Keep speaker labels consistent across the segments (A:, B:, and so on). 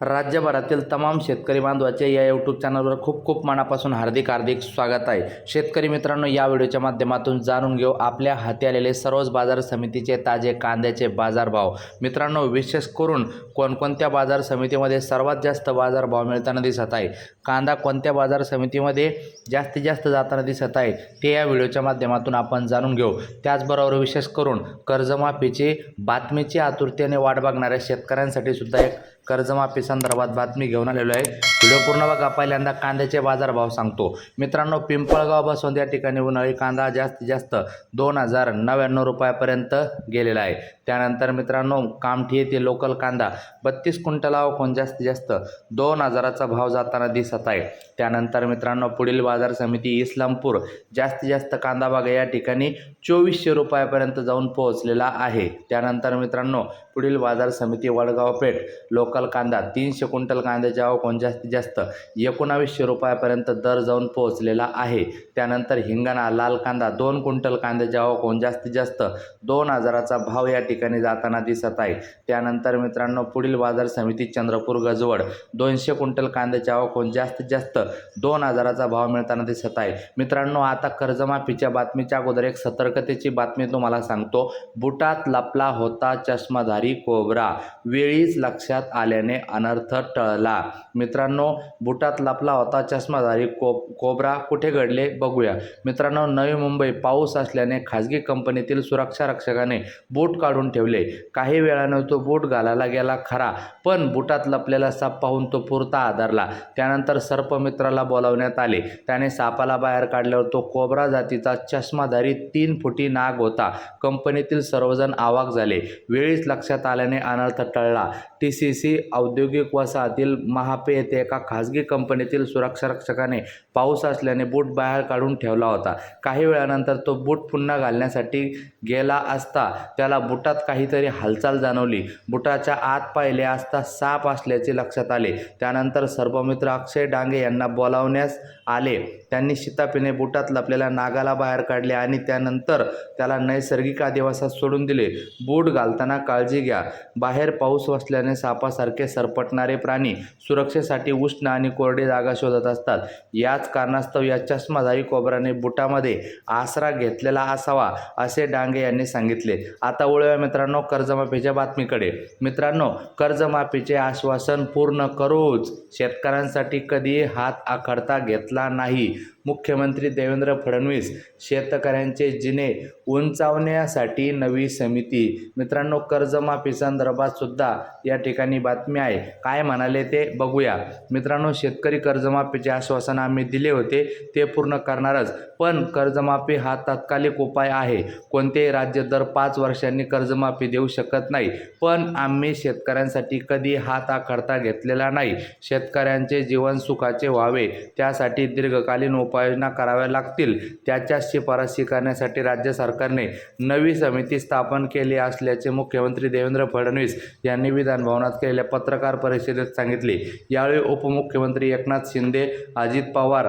A: राज्यभरातील तमाम शेतकरी बांधवाचे या यूट्यूब चॅनलवर खूप खूप मनापासून हार्दिक हार्दिक स्वागत आहे. शेतकरी मित्रांनो या व्हिडिओच्या माध्यमातून जाणून घेऊ आपल्या हाती आलेले सर्वच बाजार समितीचे ताजे कांद्याचे बाजारभाव. मित्रांनो विशेष करून कोणकोणत्या बाजार समितीमध्ये सर्वात जास्त बाजारभाव मिळताना दिसत आहे कांदा कोणत्या बाजार समितीमध्ये जास्तीत जास्त जाताना दिसत आहे ते या व्हिडिओच्या माध्यमातून आपण जाणून घेऊ. त्याचबरोबर विशेष करून कर्जमाफीची बातमीची आतुरतेने वाट बघणाऱ्या शेतकऱ्यांसाठी सुद्धा एक कर्जमाफी संदर्भात बातमी घेऊन आलेलो आहे. व्हिडिओ पूर्ण बघा. पहिल्यांदा कांद्याचे बाजारभाव सांगतो. मित्रांनो पिंपळगाव बसवंत या ठिकाणी उन्हाळी कांदा जास्तीत जास्त दोन हजार नव्याण्णव रुपयापर्यंत गेलेला आहे. त्यानंतर मित्रांनो कामठी येथे लोकल कांदा बत्तीस क्विंटलावर जास्तीत जास्त दोन हजाराचा भाव जाताना दिसत आहे. त्यानंतर मित्रांनो पुढील बाजार समिती इस्लामपूर जास्तीत जास्त कांदा बागा या ठिकाणी चोवीसशे रुपयापर्यंत जाऊन पोहोचलेला आहे. त्यानंतर मित्रांनो पुढील बाजार समिती वडगाव पेठ लोकल कांदा तीनशे क्विंटल कांद्याचे आवक जास्तीत जास्त? एकोणावीसशे रुपयापर्यंत दर जाऊन पोहोचलेला आहे. त्यानंतर हिंगणा लाल कांदा दोन क्विंटल कांद्याचे आवक जास्तीत जास्त? दोन हजाराचा भाव या ठिकाणी जाताना दिसत आहे. त्यानंतर मित्रांनो पुढील बाजार समिती चंद्रपूर गजवड. दोनशे क्विंटल कांद्याचे आवक जास्तीत जास्त? दोन हजाराचा भाव मिळताना दिसत आहे. मित्रांनो आता कर्जमाफीच्या बातमीच्या अगोदर एक सतर्कतेची बातमी तुम्हाला सांगतो. बुटात लपला होता चष्माधारी कोबरा. वेळीच लक्षात आल्याने अनर्थ टळला. मित्रांनो बुटात लपला होता चष्माधारी को कोबरा. कुठे घडले बघूया. मित्रांनो नवी मुंबई. पाऊस असल्याने खाजगी कंपनीतील सुरक्षा रक्षकाने बूट काढून ठेवले. काही वेळानं तो बूट घालायला गेला खरा पण बुटात लपलेला साप पाहून तो पुरता आदरला त्यानंतर सर्पमित्राला बोलावण्यात आले. त्याने सापाला बाहेर काढल्यावर तो कोबरा जातीचा चष्माधारी तीन फुटी नाग होता. कंपनीतील सर्वजण आवाक झाले. वेळीच लक्षात आल्याने अनर्थ टळला. टी सी सी औद्योगिक वसाहतील महापे येथे एका खाजगी कंपनीतील सुरक्षारक्षकाने पाऊस असल्याने बूट बाहेर काढून ठेवला होता. काही वेळानंतर तो बूट पुन्हा घालण्यासाठी गेला असता त्याला बुटात काहीतरी हालचाल जाणवली. बुटाच्या आत पाहिले असता साप असल्याचे लक्षात आले. त्यानंतर सर्वमित्र अक्षय डांगे यांना बोलावण्यास आले. त्यांनी शितापीने बुटात लपलेल्या नागाला बाहेर काढले आणि त्यानंतर त्याला नैसर्गिक अधिवासात सोडून दिले. बूट घालताना काळजी घ्या. बाहेर पाऊस असल्याने सापासारखे सरपट सरपटणारे प्राणी सुरक्षेसाठी उष्ण आणि कोरडी जागा शोधत असतात. याच कारणास्तव या चष्माधारी कोबराने बुटामध्ये आसरा घेतलेला असावा असे डांगे यांनी सांगितले. आता वळूया मित्रांनो कर्जमाफीच्या बातमीकडे. मित्रांनो कर्जमाफीचे आश्वासन पूर्ण करूच शेतकऱ्यांसाठी कधी हात आखडता घेतला नाही. मुख्यमंत्री देवेंद्र फडणवीस शेतकऱ्यांचे जिने उंचावण्यासाठी नवी समिती. मित्रांनो कर्जमाफी संदर्भात सुद्धा या ठिकाणी बातमी आहे. काय म्हणाले ते बघूया. मित्रांनो शेतकरी कर्जमाफीचे आश्वासन आम्ही दिले होते ते पूर्ण करणारच. पण कर्जमाफी हा तात्कालिक उपाय आहे. कोणतेही राज्य दर पाच वर्षांनी कर्जमाफी देऊ शकत नाही. पण आम्ही शेतकऱ्यांसाठी कधी हात आखडता घेतलेला नाही. शेतकऱ्यांचे जीवन सुखाचे व्हावे. त्यासाठी दीर्घकालीन उपाययोजना कराव्या लागतील. त्याच्या शिफारसी करण्यासाठी राज्य सरकारने नवी समिती स्थापन केली असल्याचे मुख्यमंत्री देवेंद्र फडणवीस यांनी विधानभवनात केलेल्या पत्रकार परिषदेत सांगितले. यावेळी उपमुख्यमंत्री एकनाथ शिंदे अजित पवार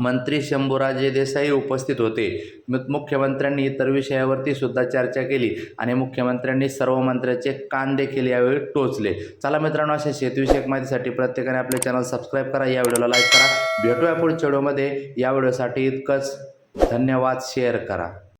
A: मंत्री शंभूराजे देसाई उपस्थित होते. मुख्यमंत्र्यांनी इतर विषयावरती सुद्धा चर्चा केली आणि मुख्यमंत्र्यांनी सर्व मंत्र्याचे कान देखील यावेळी टोचले. चला मित्रांनो अशा शेतविषयक माहितीसाठी प्रत्येकाने आपले चॅनल सबस्क्राईब करा या व्हिडिओला लाईक करा. भेटूया पुढच्या व्हिडिओमध्ये. या व्हिडिओसाठी इतकंच. धन्यवाद. शेअर करा.